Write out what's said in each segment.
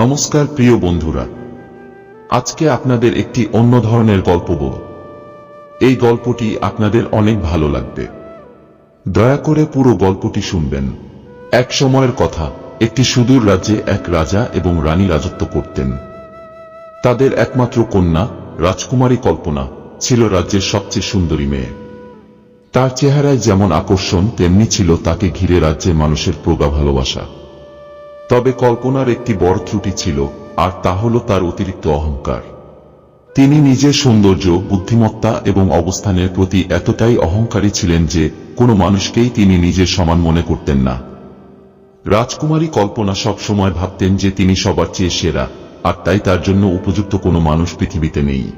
নমস্কার প্রিয় বন্ধুরা। আজকে আপনাদের একটি অন্য ধরনের গল্প বল এই গল্পটি আপনাদের অনেক ভালো লাগবে। দয়া করে পুরো গল্পটি শুনবেন। এক সময়ের কথা, একটি সুদূর রাজ্যে এক রাজা এবং রানী রাজত্ব করতেন। তাদের একমাত্র কন্যা, রাজকুমারী কল্পনা, ছিল রাজ্যের সবচেয়ে সুন্দরী মেয়ে। তার চেহারায় যেমন আকর্ষণ, তেমনি ছিল তাকে ঘিরে রাজ্যের মানুষের প্রগা ভালোবাসা। তবে কল্পনার একটি বড় ত্রুটি ছিল, আর তা হল তার অতিরিক্ত অহংকার। তিনি নিজের সৌন্দর্য, বুদ্ধিমত্তা এবং অবস্থানের প্রতি এতটাই অহংকারী ছিলেন যে, কোনো মানুষকেই তিনি নিজের সমান মনে করতেন না। রাজকুমারী কল্পনা সব সময় ভাবতেন যে তিনি সবার চেয়ে সেরা, আর তাই তার জন্য উপযুক্ত কোনো মানুষ পৃথিবীতে নেই।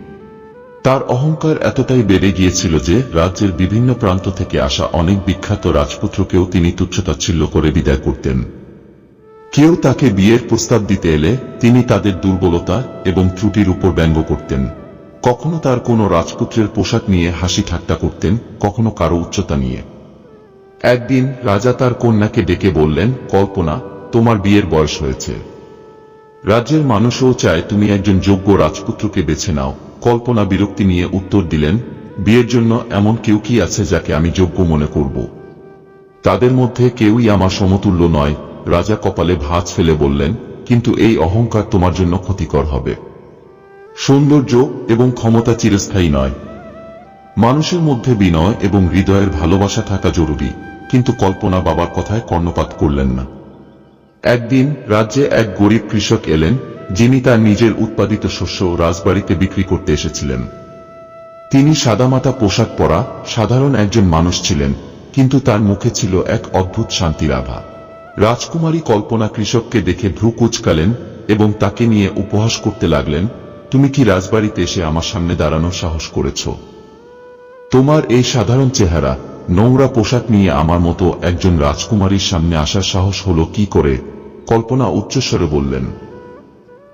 তার অহংকার এতটাই বেড়ে গিয়েছিল যে, রাজ্যের বিভিন্ন প্রান্ত থেকে আসা অনেক বিখ্যাত রাজপুত্রকেও তিনি তুচ্ছতাচ্ছিল্য করে বিদায় করতেন। কেউ তাকে বিয়ের প্রস্তাব দিতে এলে তিনি তাদের দুর্বলতা এবং ত্রুটির উপর ব্যঙ্গ করতেন। কখনো তার কোনো রাজপুত্রের পোশাক নিয়ে হাসি ঠাট্টা করতেন, কখনো কারও উচ্চতা নিয়ে। একদিন রাজা তার কন্যাকে ডেকে বললেন, কল্পনা, তোমার বিয়ের বয়স হয়েছে। রাজ্যের মানুষও চায় তুমি একজন যোগ্য রাজপুত্রকে বেছে নাও। কল্পনা বিরক্তি নিয়ে উত্তর দিলেন, বিয়ের জন্য এমন কেউ কি আছে যাকে আমি যোগ্য মনে করব? তাদের মধ্যে কেউই আমার সমতুল্য নয় রাজা কপালে ভাঁজ ফেলে বললেন, কিন্তু এই অহংকার তোমার জন্য ক্ষতিকর হবে। সৌন্দর্য এবং ক্ষমতা চিরস্থায়ী নয়। মানুষের মধ্যে বিনয় এবং হৃদয়ের ভালোবাসা থাকা জরুরি, কিন্তু কল্পনা বাবার কথায় কর্ণপাত করলেন না। একদিন রাজ্যে এক গরিব কৃষক এলেন, যিনি তার নিজের উৎপাদিত শস্য রাজবাড়িতে বিক্রি করতে এসেছিলেন। তিনি সাদামাটা পোশাক পরা সাধারণ একজন মানুষ ছিলেন, কিন্তু তার মুখে ছিল এক অদ্ভুত শান্তির আভা। রাজকুমারী কল্পনা কৃষককে দেখে ভ্রু কুচকালেন এবং তাকে নিয়ে উপহাস করতে লাগলেন, তুমি কি রাজবাড়িতে এসে আমার সামনে দাঁড়ানোর সাহস করেছ? তোমার এই সাধারণ চেহারা, নোংরা পোশাক নিয়ে আমার মতো একজন রাজকুমারীর সামনে আসার সাহস হলো কি করে? কল্পনা উচ্চস্বরে বললেন।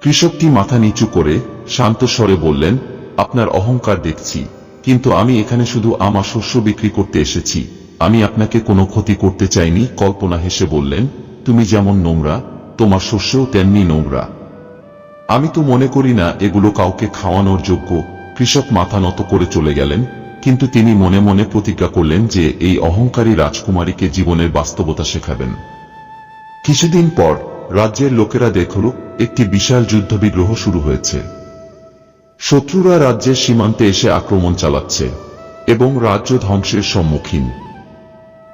কৃষকটি মাথা নিচু করে শান্ত স্বরে বললেন, আপনার অহংকার দেখছি, কিন্তু আমি এখানে শুধু আমার শস্য বিক্রি করতে এসেছি। আমি আপনাকে কোনো ক্ষতি করতে চাইনি, কল্পনা হেসে বললেন, তুমি যেমন নোংরা, তোমার শস্যও তেমনি নোংরা। আমি তো মনে করি না, এগুলো কাউকে খাওয়ানোর যোগ্য। কৃষক মাথা নত করে চলে গেলেন, কিন্তু তিনি মনে মনে প্রতিজ্ঞা করলেন যে এই অহংকারী রাজকুমারীকে জীবনের বাস্তবতা শেখাবেন। কিছুদিন পর, রাজ্যের লোকেরা দেখল, একটি বিশাল যুদ্ধবিগ্রহ শুরু হয়েছে। শত্রুরা রাজ্যের সীমান্তে এসে আক্রমণ চালাচ্ছে এবং রাজ্য ধ্বংসের সম্মুখীন।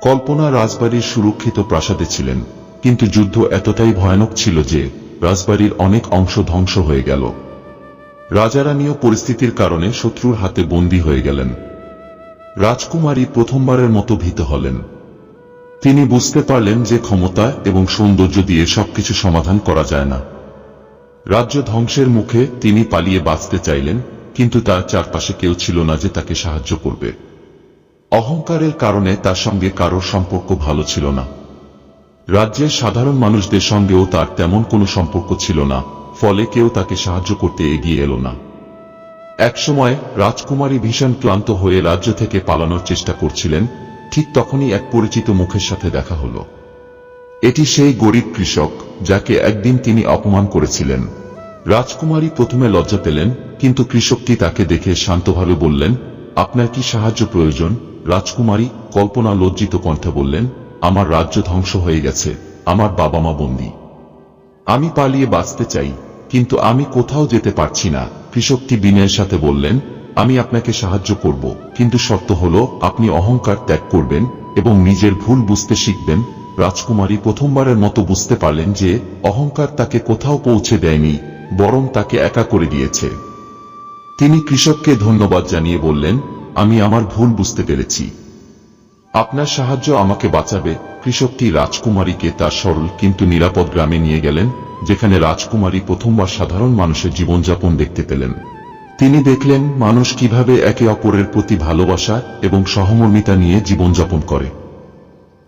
কল্পনা রাজবাড়ির সুরক্ষিত প্রাসাদে ছিলেন, কিন্তু যুদ্ধ এতটাই ভয়ানক ছিল যে রাজবাড়ির অনেক অংশ ধ্বংস হয়ে গেল। রাজারানীয় পরিস্থিতির কারণে শত্রুর হাতে বন্দী হয়ে গেলেন। রাজকুমারী প্রথমবারের মতো ভীত হলেন। তিনি বুঝতে পারলেন যে ক্ষমতা এবং সৌন্দর্য দিয়ে সবকিছু সমাধান করা যায় না। রাজ্য ধ্বংসের মুখে তিনি পালিয়ে বাঁচতে চাইলেন, কিন্তু তার চারপাশে কেউ ছিল না যে তাকে সাহায্য করবে। অহংকারের কারণে তার সঙ্গে কারোর সম্পর্ক ভালো ছিল না। রাজ্যের সাধারণ মানুষদের সঙ্গেও তার তেমন কোনো সম্পর্ক ছিল না, ফলে কেউ তাকে সাহায্য করতে এগিয়ে এলো না। একসময় রাজকুমারী ভীষণ ক্লান্ত হয়ে রাজ্য থেকে পালানোর চেষ্টা করছিলেন, ঠিক তখনই এক পরিচিত মুখের সাথে দেখা হলো। এটি সেই গরিব কৃষক, যাকে একদিন তিনি অপমান করেছিলেন। রাজকুমারী প্রথমে লজ্জা পেলেন, কিন্তু কৃষকটি তাকে দেখে শান্তভাবে বললেন আপনার কি সাহায্য প্রয়োজন? রাজকুমারী কল্পনা লজ্জিত কণ্ঠে বললেন, আমার রাজ্য ধ্বংস হয়ে গেছে, আমার বাবা মা বন্দী। আমি পালিয়ে বাঁচতে চাই, কিন্তু আমি কোথাও যেতে পারছি না কৃষকটি বিনয়ের সাথে বললেন, আমি আপনাকে সাহায্য করব, কিন্তু শর্ত হলো, আপনি অহংকার ত্যাগ করবেন এবং নিজের ভুল বুঝতে শিখবেন। রাজকুমারী প্রথমবারের মতো বুঝতে পারলেন যে, অহংকার তাকে কোথাও পৌঁছে দেয়নি, বরং তাকে একা করে দিয়েছে। তিনি কৃষককে ধন্যবাদ জানিয়ে বললেন, আমি আমার ভুল বুঝতে পেরেছি। আপনার সাহায্য আমাকে বাঁচাবে। কৃষকটি রাজকুমারীকে তার সরল কিন্তু নিরাপদ গ্রামে নিয়ে গেলেন, যেখানে রাজকুমারী প্রথমবার সাধারণ মানুষের জীবনযাপন দেখতে পেলেন। তিনি দেখলেন, মানুষ কীভাবে একে অপরের প্রতি ভালোবাসা এবং সহমর্মিতা নিয়ে জীবনযাপন করে।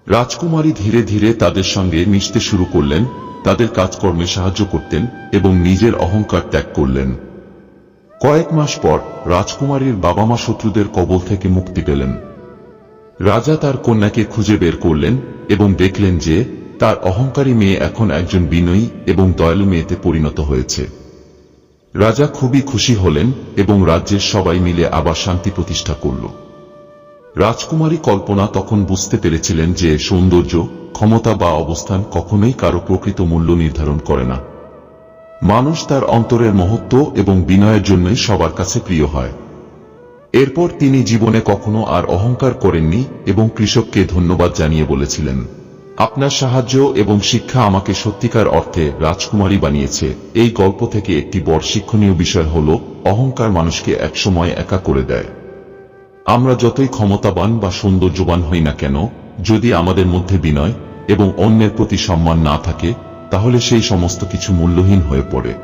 রাজকুমারী ধীরে ধীরে তাদের সঙ্গে মিশতে শুরু করলেন, তাদের কাজকর্মে সাহায্য করতেন এবং নিজের অহংকার ত্যাগ করলেন। কয়েক মাস পর রাজকুমারীর বাবা মা শত্রুদের কবল থেকে মুক্তি পেলেন। রাজা তার কন্যাকে খুঁজে বের করলেন এবং দেখলেন যে তার অহংকারী মেয়ে এখন একজন বিনয়ী এবং দয়ালু মেয়েতে পরিণত হয়েছে। রাজা খুবই খুশি হলেন এবং রাজ্যের সবাই মিলে আবার শান্তি প্রতিষ্ঠা করল। রাজকুমারী কল্পনা তখন বুঝতে পেরেছিলেন যে সৌন্দর্য, ক্ষমতা বা অবস্থান কখনোই কারও প্রকৃত মূল্য নির্ধারণ করে না। মানুষ তার অন্তরের মহত্ব এবং বিনয়ের জন্যই সবার কাছে প্রিয় হয়। এরপর তিনি জীবনে কখনো আর অহংকার করেননি এবং কৃষককে ধন্যবাদ জানিয়ে বলেছিলেন, আপনার সাহায্য এবং শিক্ষা আমাকে সত্যিকার অর্থে রাজকুমারী বানিয়েছে। এই গল্প থেকে একটি বড় শিক্ষণীয় বিষয় হল, অহংকার মানুষকে একসময় একা করে দেয়। আমরা যতই ক্ষমতাবান বা সৌন্দর্যবান হই না কেন, যদি আমাদের মধ্যে বিনয় এবং অন্যের প্রতি সম্মান না থাকে তাহলে সেই সমস্ত কিছু মূল্যহীন হয়ে পড়ে।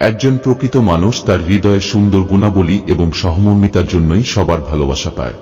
একজন প্রকৃত মানুষ তার হৃদয়ে সুন্দর গুণাবলী এবং সহমর্মিতার জন্যই সবার ভালোবাসা পায়।